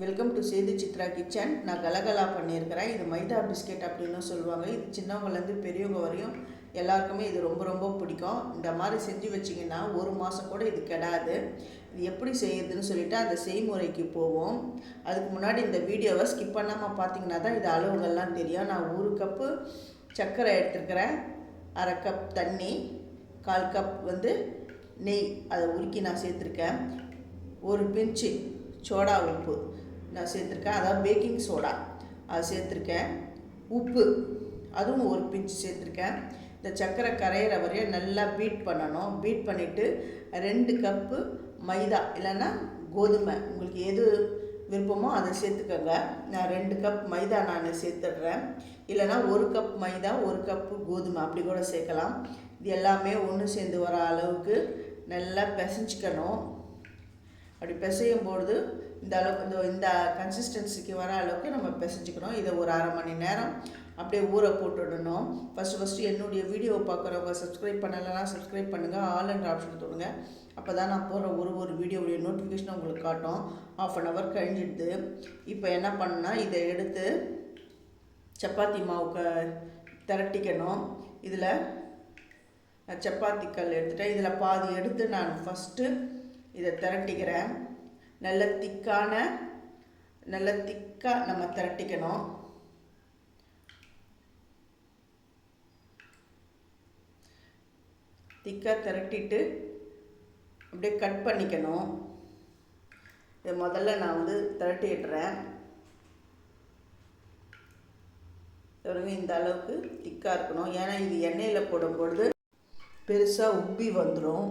Welcome to Sethu Chitra kitchen நான் கலகலா பண்ணியிருக்கிறேன். இது மைதா பிஸ்கெட் அப்படின்னு சொல்லுவாங்க. இது சின்னவங்கலேருந்து பெரியவங்க வரையும் எல்லாருக்குமே இது ரொம்ப ரொம்ப பிடிக்கும். இந்த மாதிரி செஞ்சு வச்சிங்கன்னா ஒரு மாதம் கூட இது கெடாது. இது எப்படி செய்யுதுன்னு சொல்லிட்டு அந்த செய்முறைக்கு போவோம். அதுக்கு முன்னாடி இந்த வீடியோவை ஸ்கிப் பண்ணாமல் பார்த்தீங்கன்னா தான் இது அளவுகள்லாம் தெரியும். நான் ஒரு கப்பு சர்க்கரை எடுத்துருக்கிறேன். அரை கப் தண்ணி கால் கப் வந்து நெய். அதை உருக்கி நான் சேர்த்துருக்கேன். ஒரு பிஞ்சு சோடா உப்பு. நான் சேர்த்துருக்கேன். அதாவது பேக்கிங் சோடா அது சேர்த்துருக்கேன். உப்பு. அதுவும் ஒரு பிஞ்சு சேர்த்துருக்கேன். இந்த சர்க்கரை கரையிற வரையும் நல்லா பீட் பண்ணணும். பீட் பண்ணிவிட்டு ரெண்டு கப்பு மைதா இல்லைன்னா கோதுமை. உங்களுக்கு எது விருப்பமோ அதை சேர்த்துக்கோங்க. நான் ரெண்டு கப் மைதா நான் சேர்த்துடுறேன். இல்லைன்னா ஒரு கப் மைதா ஒரு கப்பு கோதுமை. அப்படி கூட சேர்க்கலாம். இது எல்லாமே ஒன்று சேர்ந்து வர அளவுக்கு நல்லா பிசைஞ்சிக்கணும். அப்படி பிசையும் பொழுது இந்த அளவுக்கு இந்த இந்த கன்சிஸ்டன்சிக்கு வர அளவுக்கு நம்ம பிசைஞ்சிக்கணும். இதை ஒரு அரை மணி நேரம் அப்படியே ஊற போட்டுடணும் ஃபஸ்ட்டு ஃபஸ்ட்டு என்னுடைய வீடியோ பார்க்குறவங்க சப்ஸ்கிரைப் பண்ணலைன்னா சப்ஸ்கிரைப் பண்ணுங்கள் ஆல் அண்ட் ஆப்ஷன் தொடுங்க. அப்போ தான் நான் போடுற ஒரு ஒரு வீடியோவுடைய நோட்டிஃபிகேஷன் உங்களுக்கு காட்டும். ஆஃப் அன் ஹவர் கழிஞ்சிடுது. இப்போ என்ன பண்ணால் இதை எடுத்து சப்பாத்தி மாவுக்கு திரட்டிக்கணும். இதில் சப்பாத்தி கல் எடுத்துட்டேன். இதில் பாதி எடுத்து நான் ஃபஸ்ட்டு இதை திரட்டிக்கிறேன். நல்ல திக்கான நல்ல திக்காக நம்ம திரட்டிக்கணும். திக்காக திரட்டிட்டு அப்படியே கட் பண்ணிக்கணும். இதை முதல்ல நான் வந்து திரட்டிடுறேன் பாருங்க இந்த அளவுக்கு திக்காக இருக்கணும். ஏன்னா இது எண்ணெயில் போடும் பொழுது பெருசாக உப்பி வந்துடும்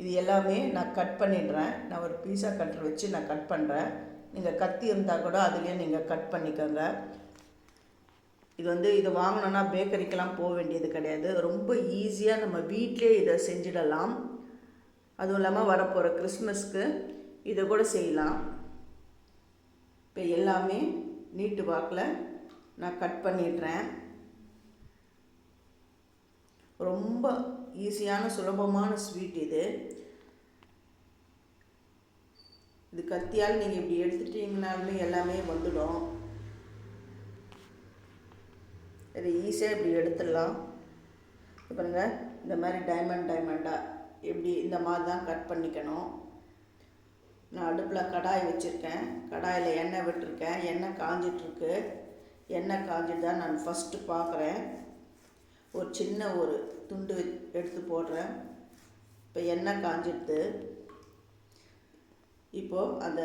இது எல்லாமே நான் கட் பண்ணிடுறேன். நான் ஒரு பீஸா கட்டர் வச்சு நான் கட் பண்ணுறேன் நீங்கள் கத்தி இருந்தால் கூட அதுலேயே நீங்கள் கட் பண்ணிக்கோங்க. இது வந்து இது வாங்கினோன்னா பேக்கரிக்கெல்லாம் போக வேண்டியது கிடையாது. ரொம்ப ஈஸியாக நம்ம வீட்டிலே இதை செஞ்சிடலாம். அதுவும் இல்லாமல் வரப்போகிற கிறிஸ்மஸ்க்கு இதை கூட செய்யலாம். இப்போ எல்லாமே நீட்டு வாக்கில் நான் கட் பண்ணிடுறேன். ரொம்ப ஈஸியான சுலபமான ஸ்வீட் இது. இது கத்தியால் நீங்கள் இப்படி எடுத்துட்டீங்கனாலுமே எல்லாமே வந்துடும். இது ஈஸியாக இப்படி எடுத்துடலாம். பாருங்க இந்த மாதிரி டைமண்ட் டைமண்டாக இப்படி இந்த மாதிரி தான் கட் பண்ணிக்கணும். நான் அடுப்பில் கடாய் வச்சுருக்கேன். கடாயில் எண்ணெய் விட்டுருக்கேன். எண்ணெய் காஞ்சிட்ருக்கு எண்ணெய் காஞ்சிட்டு தான் நான் ஃபஸ்ட்டு பார்க்குறேன் ஒரு சின்ன ஒரு துண்டு எடுத்து போடுறேன். இப்போ எண்ணெய் காஞ்சிடுது. இப்போது அந்த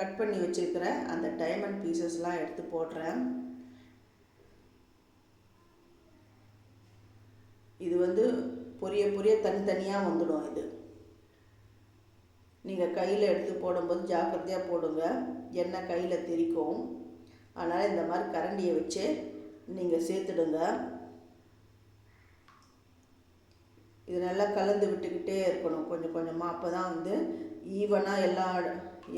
கட் பண்ணி வச்சுருக்கிற அந்த டைமண்ட் பீசஸ்லாம் எடுத்து போடுறேன். இது வந்து பொரிய பொரிய தனித்தனியாக வந்துடும் இது. நீங்கள் கையில் எடுத்து போடும்போது ஜாக்கிரதையாக போடுங்க. எண்ணெய் கையில் தெரிக்கும். அதனால் இந்த மாதிரி கரண்டியை வச்சு நீங்கள் சேர்த்துடுங்க. இது நல்லா கலந்து விட்டுக்கிட்டே இருக்கணும். கொஞ்சம் கொஞ்சமாக அப்போ தான் வந்து ஈவனாக எல்லா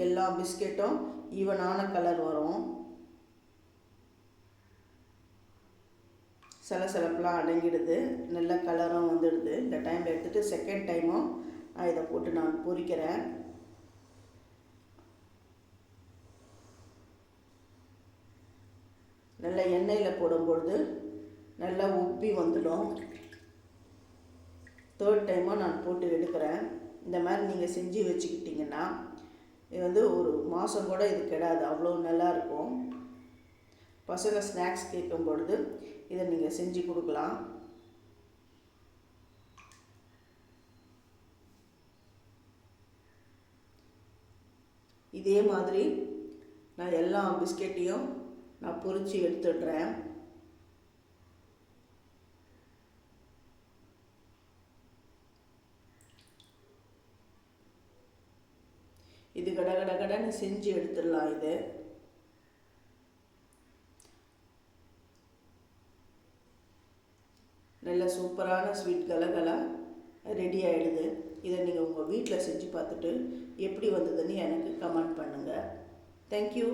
எல்லா பிஸ்கெட்டும் ஈவனான கலர் வரும். சலசலப்பெலாம் அடங்கிடுது. நல்ல கலரும் வந்துடுது. இந்த டைமில் எடுத்துகிட்டு செகண்ட் டைமும் நான் இதை போட்டு நான் பொரிக்கிறேன் நல்ல எண்ணெயில் போடும்பொழுது நல்லா உப்பி வந்துடும். தேர்ட் டைமாக நான் போட்டு எடுக்கிறேன். இந்த மாதிரி நீங்கள் செஞ்சு வச்சுக்கிட்டிங்கன்னா இது வந்து ஒரு மாதம் கூட இது கெடாது. அவ்வளோ நல்லாயிருக்கும் பசங்க ஸ்நாக்ஸ் கேட்கும் பொழுது இதை நீங்கள் செஞ்சு கொடுக்கலாம். இதே மாதிரி நான் எல்லா பிஸ்கெட்டையும் நான் பொறிச்சு எடுத்துடுறேன். இது கட கட கடன்னு செஞ்சு எடுத்துடலாம் இது. நல்ல சூப்பரான ஸ்வீட் கலகலா ரெடி ஆகிடுது இதை நீங்கள் உங்கள் வீட்டில் செஞ்சு பார்த்துட்டு எப்படி வந்ததுன்னு எனக்கு கமெண்ட் பண்ணுங்கள் தேங்க்யூ